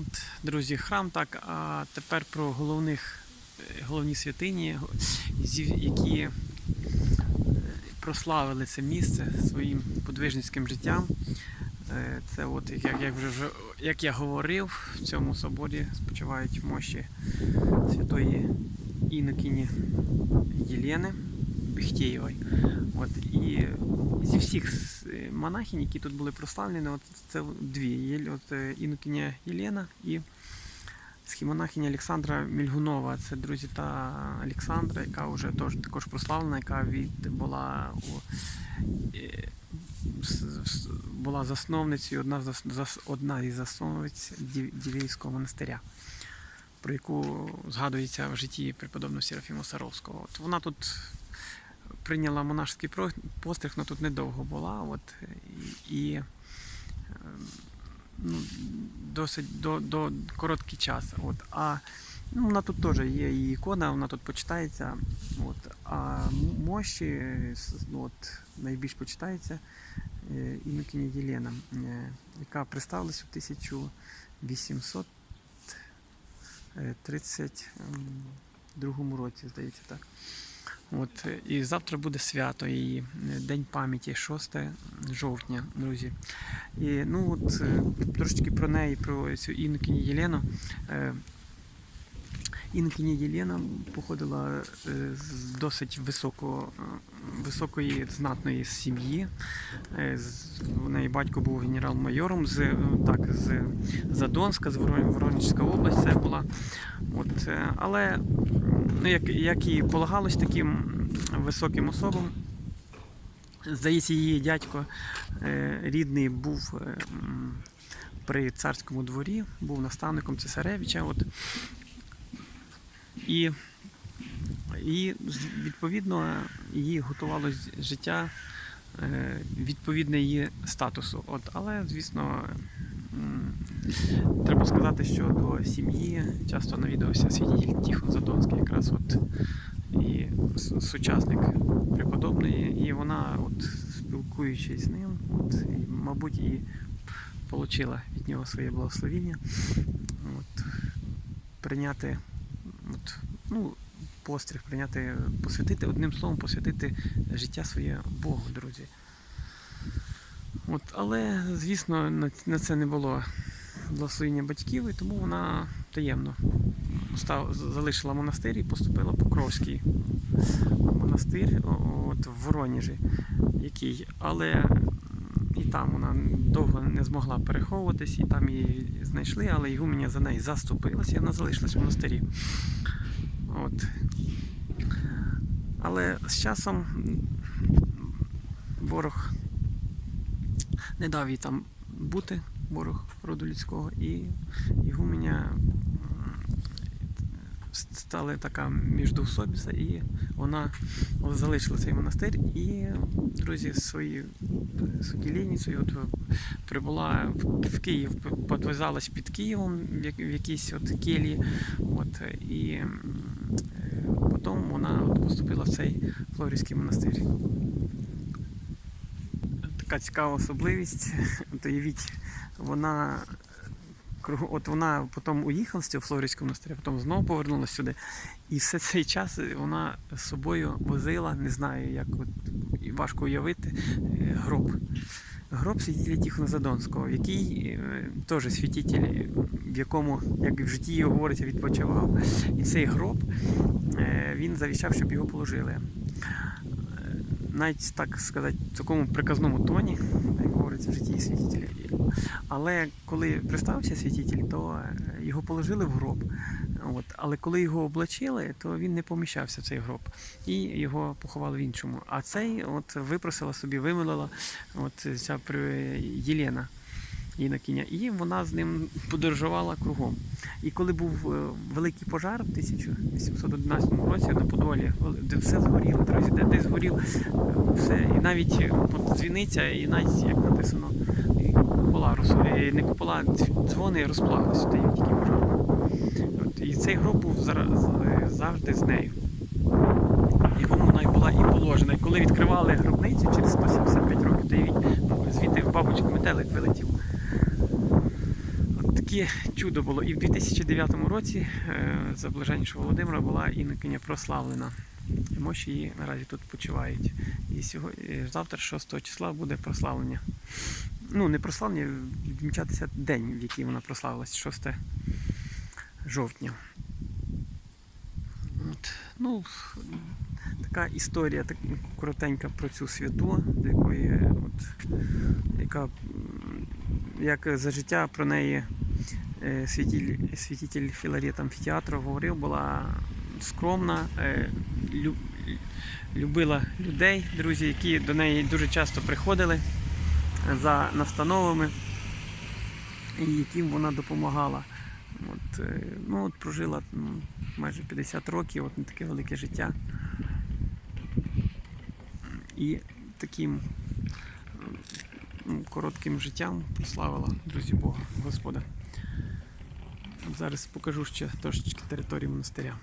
От, друзі, храм так. А тепер про головних, головні святині, які е, прославили це місце своїм подвижницьким життям. Е, Це от як, як, вже, як я говорив, в цьому соборі спочивають мощі святої Інокіні Єлени Бехтєєвої. От, і зі всіх е, монахинь, які тут були прославлені, от це дві. От, е, Інокиня Єлена і схімонахиня Олександра Мільгунова. Це друзі та Олександра, яка вже теж також прославлена, яка від була у е, була засновницею, одна, зас- одна із засновниць Дів- Дівейського монастиря, про яку згадується в житті преподобного Серафіма Саровського. От вона тут прийняла монашський постриг, але тут недовго була. От, і, ем, ну, досить до, до короткий час. От, а ну, вона тут теж є і ікона, вона тут почитається. От, а мощі ну, от, найбільш почитається е, Єлена, е, яка представилась у 1832 році, здається так. От, і завтра буде свято її, е, День пам'яті, 6 жовтня, друзі. І ну от е, трошечки про неї, про цю Інокині Єлену. Е, Інокиня Єлена походила з досить високо, високої знатної сім'ї. У неї батько був генерал-майором з, так, з Задонська, з Воро- Воронежська область це була. От, але як, як і полагалось таким високим особам, здається, її дядько е, рідний був е, при царському дворі, був наставником цесаревича. От. І, і відповідно її готувало життя е, відповідне її статусу. От, але, звісно, треба сказати, що до сім'ї часто навідувався святитель Тихон Задонський, якраз от і сучасник преподобної, і вона, от, спілкуючись з ним, от, і, мабуть, і отримала від нього своє благословіння. От, прийняти от, ну, постриг, прийняти, посвятити, одним словом, посвятити життя своє Богу, друзі. От, але, звісно, на це не було благословення батьків, і тому вона таємно став, залишила монастир і поступила в Покровський монастир от, в Воронежі, який, але і там вона довго не змогла переховуватись, і там її знайшли, але Ігуменя за неї заступилася, і вона залишилась в монастирі. От. Але з часом ворог не дав їй там бути, ворог роду людського, і Ігуменя м, стала така міждоусобіса, і вона залишила цей монастир і, друзі, свої сукілінницею от прибула в- Київ, подвизалась під Києвом в якійсь от келії. От, і потім вона поступила в цей Флорівський монастир. Така цікава особливість. От уявіть, вона от вона потім уїхала з цього Флорівського монастиря, потім знову повернулася сюди. І все цей час вона з собою возила, не знаю, як от, важко уявити, е, гроб. Гроб святителя Тихона Задонського, який е, теж святитель, в якому, як в житті його говориться, відпочивав. І цей гроб е, він завіщав, щоб його положили. Навіть так сказати, в такому приказному тоні, як говориться в житті святителя. Але коли пристався світітель, то е, його положили в гроб. От. Але коли його облачили, то він не поміщався в цей гроб. І його поховали в іншому. А цей от випросила собі, вимилила от ця при- Єлена. Інокиня, і вона з ним подорожувала кругом. І коли був е, великий пожар в 1811 році на Подолі, де все згоріло, друзі, де, де згорів е, все, і навіть е, от, дзвіниця, і навіть як написано, і купола роз, е, не купола, дз- дзвони розплагалися, де тільки пожар. От, і цей гроб був завжди з нею. Якому вона була і положена. І коли відкривали гробницю через 175 років, то ну, звідти в бабочку метелик вилетів. Таке чудо було. І в 2009 році е, за блаженнішого Володимира була інокиня прославлена. Мощі її наразі тут почувають. І сьогодні, завтра, 6 числа, буде прославлення. Ну, не прославлення, відмічатися день, в який вона прославилась, 6 жовтня. От. Ну, така історія так, коротенька про цю святу, до якої, от, яка як за життя про неї е, святіль, святитель Філарет Амфітеатру говорив, була скромна, е, любила людей, друзі, які до неї дуже часто приходили за настановами, яким вона допомагала. От, е, ну, от прожила ну, майже 50 років, от не таке велике життя. І таким ну, коротким життям прославила, друзі Бога, Господа. Зараз покажу ще трошечки території монастиря.